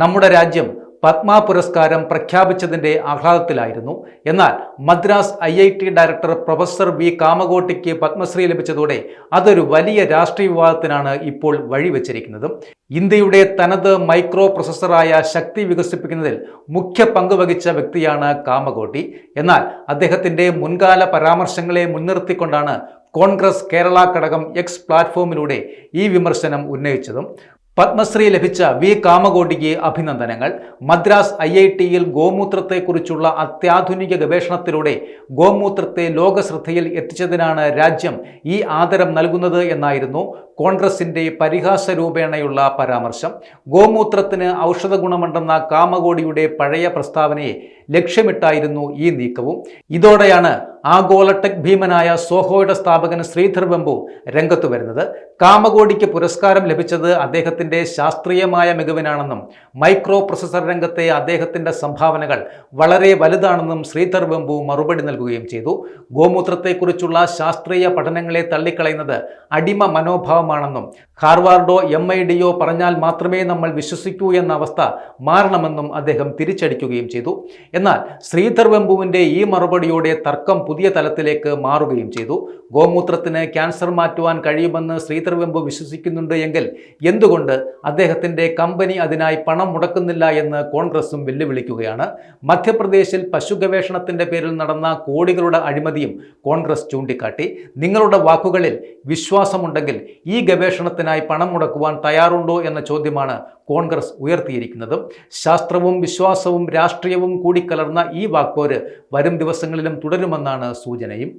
നമ്മുടെ രാജ്യം പത്മ പുരസ്കാരം പ്രഖ്യാപിച്ചതിന്റെ ആഹ്ലാദത്തിലായിരുന്നു. എന്നാൽ Madras I I T director professor V കാമകോട്ടിക്ക് Padmashri ലഭിച്ചതോടെ അതൊരു വലിയ രാഷ്ട്രീയ വിവാദത്തിനാണ് ഇപ്പോൾ വഴിവെച്ചിരിക്കുന്നത്. ഇന്ത്യയുടെ തനത് മൈക്രോ പ്രൊസസ്സറായ ശക്തി വികസിപ്പിക്കുന്നതിൽ മുഖ്യ പങ്ക് വഹിച്ച വ്യക്തിയാണ് കാമകോട്ടി. എന്നാൽ അദ്ദേഹത്തിന്റെ മുൻകാല പരാമർശങ്ങളെ മുൻനിർത്തിക്കൊണ്ടാണ് കോൺഗ്രസ് കേരള ഘടകം എക്സ് പ്ലാറ്റ്ഫോമിലൂടെ ഈ വിമർശനം ഉന്നയിച്ചതും. പത്മശ്രീ ലഭിച്ച വി കാമകോടിക്ക് അഭിനന്ദനങ്ങൾ. മദ്രാസ് ഐ ഐ ടിയിൽ ഗോമൂത്രത്തെക്കുറിച്ചുള്ള അത്യാധുനിക ഗവേഷണത്തിലൂടെ ഗോമൂത്രത്തെ ലോകശ്രദ്ധയിൽ എത്തിച്ചതിനാണ് രാജ്യം ഈ ആദരം നൽകുന്നത് എന്നായിരുന്നു കോൺഗ്രസിന്റെ പരിഹാസ രൂപേണയുള്ള പരാമർശം. ഗോമൂത്രത്തിന് ഔഷധ ഗുണമുണ്ടെന്ന കാമകോടിയുടെ പഴയ പ്രസ്താവനയെ ലക്ഷ്യമിട്ടായിരുന്നു ഈ നീക്കവും. ഇതോടെയാണ് ആഗോള ടെക് ഭീമനായ സോഹോയുടെ സ്ഥാപകൻ ശ്രീധർ വെമ്പു രംഗത്തു വരുന്നത്. കാമകോടിക്ക് പുരസ്കാരം ലഭിച്ചത് അദ്ദേഹത്തിന്റെ ശാസ്ത്രീയമായ മികവിനാണെന്നും മൈക്രോ പ്രൊസസർ രംഗത്തെ അദ്ദേഹത്തിന്റെ സംഭാവനകൾ വളരെ വലുതാണെന്നും ശ്രീധർ വെമ്പു മറുപടി നൽകുകയും ചെയ്തു. ഗോമൂത്രത്തെക്കുറിച്ചുള്ള ശാസ്ത്രീയ പഠനങ്ങളെ തള്ളിക്കളയുന്നത് അടിമ മനോഭാവമാണെന്നും ഹാർവാർഡോ എം ഐ ഡിയോ പറഞ്ഞാൽ മാത്രമേ നമ്മൾ വിശ്വസിക്കൂ എന്ന അവസ്ഥ മാറണമെന്നും അദ്ദേഹം തിരിച്ചടിക്കുകയും ചെയ്തു. എന്നാൽ ശ്രീധർ വെമ്പുവിന്റെ ഈ മറുപടിയോടെ തർക്കം പുതിയ തലത്തിലേക്ക് മാറുകയും ചെയ്തു. ഗോമൂത്രത്തിന് ക്യാൻസർ മാറ്റുവാൻ കഴിയുമെന്ന് ശ്രീധർ വെമ്പു വിശ്വസിക്കുന്നുണ്ട് എങ്കിൽ എന്തുകൊണ്ട് അദ്ദേഹത്തിന്റെ കമ്പനി അതിനായി പണം മുടക്കുന്നില്ല എന്ന് കോൺഗ്രസും വെല്ലുവിളിക്കുകയാണ്. മധ്യപ്രദേശിൽ പശു ഗവേഷണത്തിന്റെ പേരിൽ നടന്ന കോടികളുടെ അഴിമതിയും കോൺഗ്രസ് ചൂണ്ടിക്കാട്ടി. നിങ്ങളുടെ വാക്കുകളിൽ വിശ്വാസമുണ്ടെങ്കിൽ ഈ ഗവേഷണത്തിനായി പണം മുടക്കുവാൻ തയ്യാറുണ്ടോ എന്ന ചോദ്യമാണ് കോൺഗ്രസ് ഉയർത്തിയിരിക്കുന്നതും ശാസ്ത്രവും വിശ്വാസവും രാഷ്ട്രീയവും കൂടിക്കലർന്ന ഈ വാക്പോര് വരും ദിവസങ്ങളിലും തുടരുമെന്നാണ് സൂചനയും.